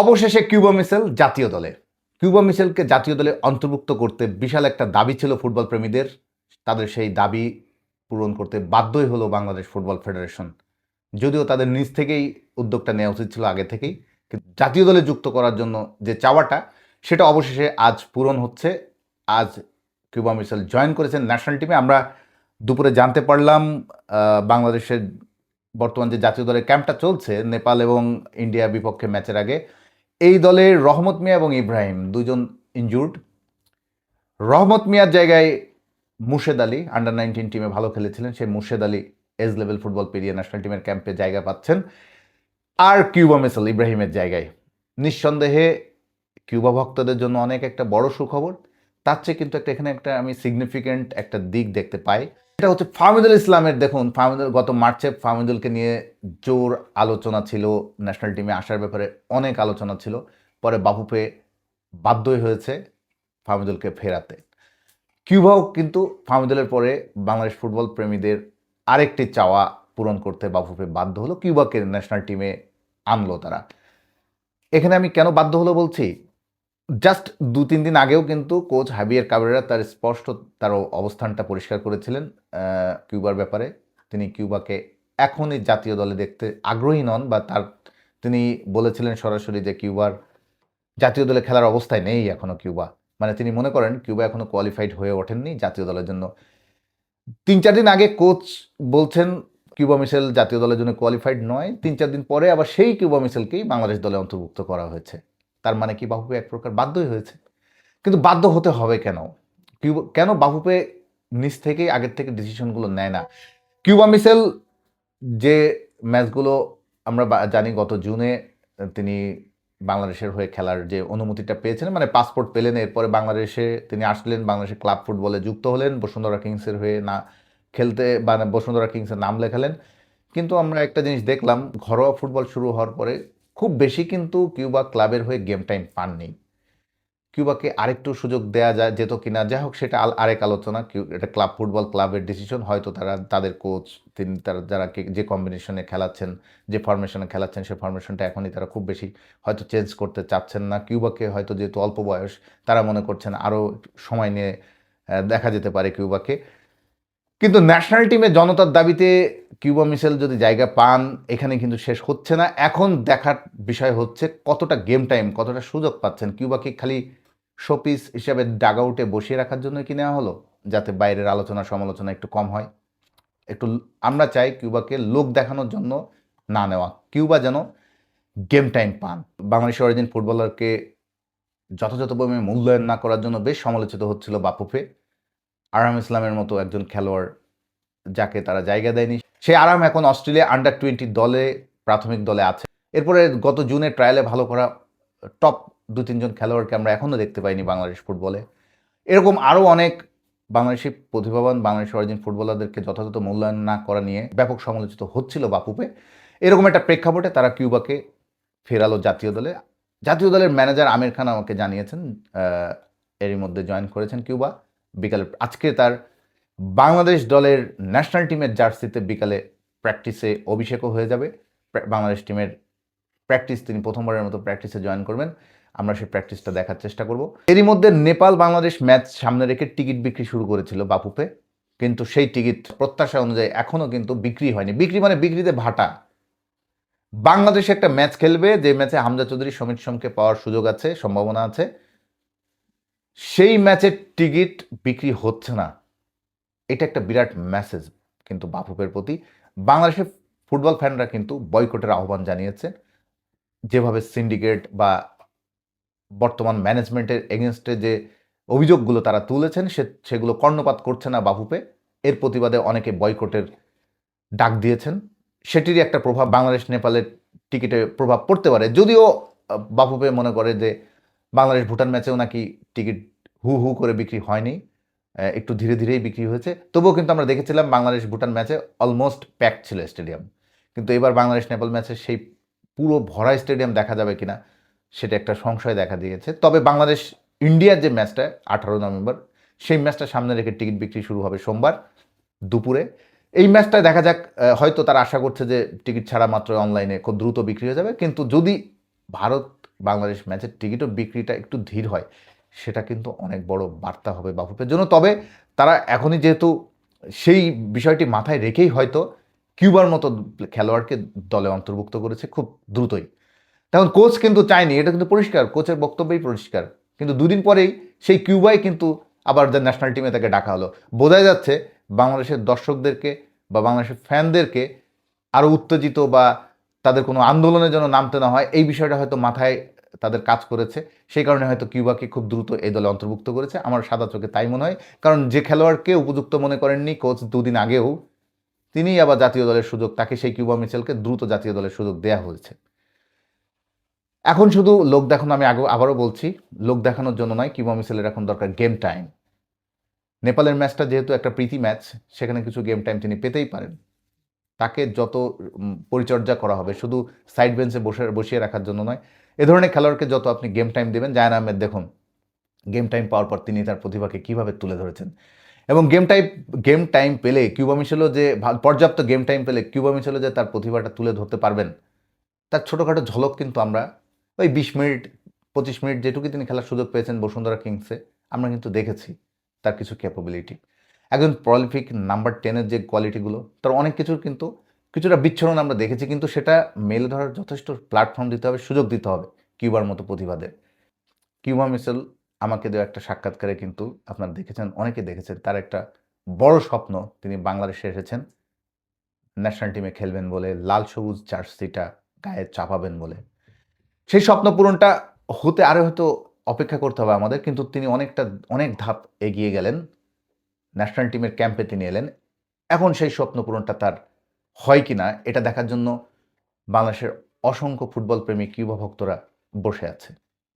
অবশেষে Cuba Mitchell জাতীয় দলে। কিউবা মিসেলকে জাতীয় দলে অন্তর্ভুক্ত করতে বিশাল একটা দাবি ছিল ফুটবল প্রেমীদের। তাদের সেই দাবি পূরণ করতে বাধ্যই হলো বাংলাদেশ ফুটবল ফেডারেশন। যদিও তাদের নিজ থেকেই উদ্যোগটা নেওয়া উচিত ছিল আগে থেকেই। কিন্তু জাতীয় দলে যুক্ত করার জন্য যে চাওয়াটা, সেটা অবশেষে আজ পূরণ হচ্ছে। আজ কিউবা মিসেল জয়েন করেছেন ন্যাশনাল টিমে। আমরা দুপুরে জানতে পারলাম বাংলাদেশের বর্তমান যে জাতীয় দলের ক্যাম্পটা চলছে, নেপাল এবং ইন্ডিয়া বিপক্ষে ম্যাচের আগে। এই দলের রহমত মিয়া এবং ইব্রাহিম দুজন ইনজুর্ড রহমত মিয়ার জায়গায় মুর্শেদ আলী আন্ডার নাইনটিন টিমে ভালো খেলেছিলেন। সেই Murshed Ali age level football পেরিয়ে ন্যাশনাল টিমের ক্যাম্পে জায়গা পাচ্ছেন। আর কিউবা মেসেল ইব্রাহিমের জায়গায়। নিঃসন্দেহে কিউবা ভক্তদের জন্য অনেক একটা বড় সুখবর। তার চেয়ে কিন্তু একটা এখানে একটা আমি সিগনিফিক্যান্ট একটা দিক দেখতে পাই। এটা হচ্ছে ফাহমিদুল ইসলামের, দেখুন, ফাহমিদুল গত মার্চে ফাহমিদুলকে নিয়ে জোর আলোচনা ছিল ন্যাশনাল টিমে আসার ব্যাপারে অনেক আলোচনা ছিল, পরে বাফুফে বাধ্যই হয়েছে ফাহমিদুলকে ফেরাতে। কিউবাও কিন্তু ফাহমিদুলের পরে বাংলাদেশ ফুটবল প্রেমীদের আরেকটি চাওয়া পূরণ করতে বাফুফে বাধ্য হলো, কিউবাকে ন্যাশনাল টিমে আনলো তারা। এখানে আমি কেন বাধ্য হলো বলছি? জাস্ট দু, তিন দিন আগেও কিন্তু কোচ হাবিয়ার কাবেরা তার স্পষ্ট, তার অবস্থানটা পরিষ্কার করেছিলেন কিউবার ব্যাপারে। তিনি কিউবাকে এখনই জাতীয় দলে দেখতে আগ্রহী নন, বা তার, তিনি বলেছিলেন সরাসরি যে কিউবার জাতীয় দলে খেলার অবস্থায় নেই এখনও কিউবা। মানে তিনি মনে করেন কিউবা এখনও কোয়ালিফাইড হয়ে ওঠেননি জাতীয় দলের জন্য। তিন, চার দিন আগে কোচ বলছেন কিউবা মিশেল জাতীয় দলের জন্য কোয়ালিফাইড নয়। তিন, চার দিন পরে আবার সেই কিউবা মিশেলকেই বাংলাদেশ দলে অন্তর্ভুক্ত করা হয়েছে। তার মানে কি বাফুপে এক প্রকার বাধ্যই হয়েছে। কিন্তু বাধ্য হতে হবে কেন? কেন বাফুপে নিজ থেকেই আগের থেকে ডিসিশনগুলো নেয় না? কিউবা মিশেল যে ম্যাচগুলো আমরা জানি গত জুনে, তিনি বাংলাদেশের হয়ে খেলার যে অনুমতিটা পেয়েছিলেন মানে পাসপোর্ট পেলেন, এরপরে বাংলাদেশে তিনি আসলেন বাংলাদেশের ক্লাব ফুটবলে যুক্ত হলেন, বসুন্ধরা কিংসের হয়ে না খেলতে বা বসুন্ধরা কিংসের নাম লেখালেন। কিন্তু আমরা একটা জিনিস দেখলাম, ঘরোয়া ফুটবল শুরু হওয়ার পরে খুব বেশি কিন্তু কিউবা ক্লাবের হয়ে গেম টাইম পাননি। কিউবাকে আরেকটু সুযোগ দেয়া যায়, যেত কিনা, যাই হোক, সেটা আরেক আলোচনা। এটা ক্লাব ফুটবল ক্লাবের ডিসিশন হয়তো তারা, তাদের কোচ তিনি তারা যারা কে- যে কম্বিনেশনে খেলাচ্ছেন, যে ফরমেশনে খেলাচ্ছেন সেই ফরমেশনটা এখনই তারা খুব বেশি হয়তো চেঞ্জ করতে চাচ্ছেন না। কিউবাকে হয়তো যেহেতু অল্প বয়স, তারা মনে করছেন আরও সময় নিয়ে দেখা যেতে পারে কিউবাকে। কিন্তু ন্যাশনাল টিমে জনতার দাবিতে কিউবা মিশেল যদি জায়গা পান, এখানে কিন্তু শেষ হচ্ছে না। এখন দেখার বিষয় হচ্ছে কতটা গেম টাইম কতটা সুযোগ পাচ্ছেন কিউবাকে খালি শোপিস হিসাবে ডাগ আউটে বসিয়ে রাখার জন্য কি নেওয়া হলো? যাতে বাইরের আলোচনা, সমালোচনা একটু কম হয়। একটু আমরা চাই কিউবাকে লোক দেখানোর জন্য না নেওয়া। কিউবা যেন গেম টাইম পান। বাংলাদেশ অরিজিন ফুটবলারকে যথাযথভাবে মূল্যায়ন না করার জন্য বেশ সমালোচিত হচ্ছিল বাপুফে আরাম ইসলামের মতো একজন খেলোয়াড় যাকে তারা জায়গা দেয়নি। সে আরাম এখন অস্ট্রেলিয়া আন্ডার টোয়েন্টি দলে, প্রাথমিক দলে আছে। এরপরে গত জুনে ট্রায়ালে ভালো করা টপ দু তিনজন খেলোয়াড়কে আমরা এখনও দেখতে পাইনি বাংলাদেশ ফুটবলে। এরকম আরও অনেক বাংলাদেশি প্রতিভাবান, বাংলাদেশ অরিজিন ফুটবলারদেরকে যথাযথ মূল্যায়ন না করা নিয়ে ব্যাপক সমালোচিত হচ্ছিল বাপুপে। এরকম একটা প্রেক্ষাপটে তারা কিউবাকে ফেরালো জাতীয় দলে। জাতীয় দলের ম্যানেজার আমির খান আমাকে জানিয়েছেন এরই মধ্যে জয়েন করেছেন কিউবা। বিকালে, আজকে তার বাংলাদেশ দলের ন্যাশনাল টিমের জার্সিতে বিকালে প্র্যাকটিসে অভিষেকও হয়ে যাবে। বাংলাদেশ টিমের প্র্যাকটিস তিনি প্রথমবারের মতো প্র্যাকটিসে জয়েন করবেন। আমরা সেই প্র্যাকটিসটা দেখার চেষ্টা করব। এরই মধ্যে নেপাল বাংলাদেশ ম্যাচ সামনে রেখে টিকিট বিক্রি শুরু করেছিল বাপুপে কিন্তু সেই টিকিট প্রত্যাশা অনুযায়ী এখনও কিন্তু বিক্রি হয়নি। বিক্রি মানে বিক্রিতে ভাটা। বাংলাদেশ একটা ম্যাচ খেলবে। যে ম্যাচে হামজা চৌধুরী সমিত সোমকে পাওয়ার সুযোগ আছে, সম্ভাবনা আছে। সেই ম্যাচের টিকিট বিক্রি হচ্ছে না। এটা একটা বিরাট মেসেজ কিন্তু বাফুফের প্রতি। বাংলাদেশের ফুটবল ফ্যানরা কিন্তু বয়কটের আহ্বান জানিয়েছেন যেভাবে সিন্ডিকেট বা বর্তমান ম্যানেজমেন্টের এগেনস্টে যে অভিযোগগুলো তারা তুলেছেন, সে, সেগুলো কর্ণপাত করছে না বাফুপে এর প্রতিবাদে অনেকে বয়কটের ডাক দিয়েছেন। সেটিরই একটা প্রভাব বাংলাদেশ নেপালের টিকিটে প্রভাব পড়তে পারে। যদিও বাফুপে মনে করে যে বাংলাদেশ ভুটান ম্যাচেও নাকি টিকিট হু হু করে বিক্রি হয়নি একটু ধীরে ধীরেই বিক্রি হয়েছে। তবুও কিন্তু আমরা দেখেছিলাম বাংলাদেশ ভুটান ম্যাচে অলমোস্ট প্যাক ছিল স্টেডিয়াম। কিন্তু এবার বাংলাদেশ নেপাল ম্যাচে সেই পুরো ভরা স্টেডিয়াম দেখা যাবে কিনা সেটা একটা সংশয় দেখা দিয়েছে। তবে বাংলাদেশ ইন্ডিয়ার যে ম্যাচটা আঠারো নভেম্বর, সেই ম্যাচটা সামনে রেখে টিকিট বিক্রি শুরু হবে সোমবার দুপুরে। এই ম্যাচটা দেখা যাক হয়তো তারা আশা করছে যে টিকিট ছাড়া মাত্র অনলাইনে খুব দ্রুত বিক্রি হয়ে যাবে। কিন্তু যদি ভারত বাংলাদেশ ম্যাচের টিকিটও বিক্রিটা একটু ধীর হয়, সেটা কিন্তু অনেক বড় বার্তা হবে বাফুফের জন্য। তবে তারা এখনই যেহেতু সেই বিষয়টি মাথায় রেখেই হয়তো কিউবার মতো খেলোয়াড়কে দলে অন্তর্ভুক্ত করেছে খুব দ্রুতই। তখন কোচ কিন্তু চায়নি, এটা কিন্তু পরিষ্কার, কোচের বক্তব্যই পরিষ্কার। কিন্তু দুদিন পরেই সেই কিউবাই কিন্তু আবার যে ন্যাশনাল টিমে তাকে ডাকা হলো। বোঝা যাচ্ছে বাংলাদেশের দর্শকদেরকে বা বাংলাদেশের ফ্যানদেরকে আরও উত্তেজিত বা তাদের কোনো আন্দোলনের জন্য নামতে না হয়। এই বিষয়টা হয়তো মাথায় তাদের কাজ করেছে। সেই কারণে হয়তো কিউবাকে খুব দ্রুত এই দলে অন্তর্ভুক্ত করেছে। আমার সাদা চোখে তাই মনে হয়। কারণ যে খেলোয়াড়কে উপযুক্ত মনে করেননি কোচ দুদিন আগেও, তিনিই আবার জাতীয় দলের সুযোগ, তাকে সেই কিউবা মিচেলকে দ্রুত জাতীয় দলের সুযোগ দেওয়া হয়েছে। এখন শুধু লোক দেখানো আমি আগে আবারও বলছি, লোক দেখানোর জন্য নয়, কিউবা মিচেলের এখন দরকার গেম টাইম নেপালের ম্যাচটা যেহেতু একটা প্রীতি ম্যাচ, সেখানে কিছু গেম টাইম তিনি পেতেই পারেন। তাকে যত পরিচর্যা করা হবে, শুধু সাইড বেঞ্চে বসে, বসিয়ে রাখার জন্য নয়, এ ধরনের খেলোয়াড়কে যত আপনি গেম টাইম দেবেন, জায়ান আহমেদ দেখুন গেম টাইম পাওয়ার পর তিনি তার প্রতিভাকে কীভাবে তুলে ধরেছেন। এবং গেম টাইম গেম টাইম পেলে কিউবা মিশেলও যে, পর্যাপ্ত গেম টাইম পেলে কিউবা মিশেলও যে তার প্রতিভাটা তুলে ধরতে পারবেন, তার ছোটোখাটো ঝলক কিন্তু আমরা ওই বিশ মিনিট, পঁচিশ মিনিট যেটুকু তিনি খেলার সুযোগ পেয়েছেন বসুন্ধরা কিংসে, আমরা কিন্তু দেখেছি তার কিছু ক্যাপাবিলিটি একজন প্রলিফিক নাম্বার টেনের যে কোয়ালিটিগুলো তার অনেক কিছুর কিন্তু কিছুটা বিচ্ছরণ আমরা দেখেছি, কিন্তু সেটা মেলে ধরার যথেষ্ট প্ল্যাটফর্ম দিতে হবে, সুযোগ দিতে হবে কিউবার মতো প্রতিভাদের কিউবা মিসেল আমাকে দেওয়া একটা সাক্ষাৎকারে কিন্তু আপনারা দেখেছেন, অনেকে দেখেছেন, তার একটা বড় স্বপ্ন তিনি বাংলাদেশে এসেছেন। ন্যাশনাল টিমে খেলবেন বলে, লাল সবুজ জার্সিটা গায়ে চাপাবেন বলে। সেই স্বপ্ন পূরণটা হতে আরও হয়তো অপেক্ষা করতে হবে আমাদের, কিন্তু তিনি অনেকটা, অনেক ধাপ এগিয়ে গেলেন। ন্যাশনাল টিমের ক্যাম্পে তিনি এলেন। এখন সেই স্বপ্ন পূরণটা তার হয় কি না এটা দেখার জন্য বাংলাদেশের অসংখ্য ফুটবল প্রেমী কিউবা ভক্তরা বসে আছে।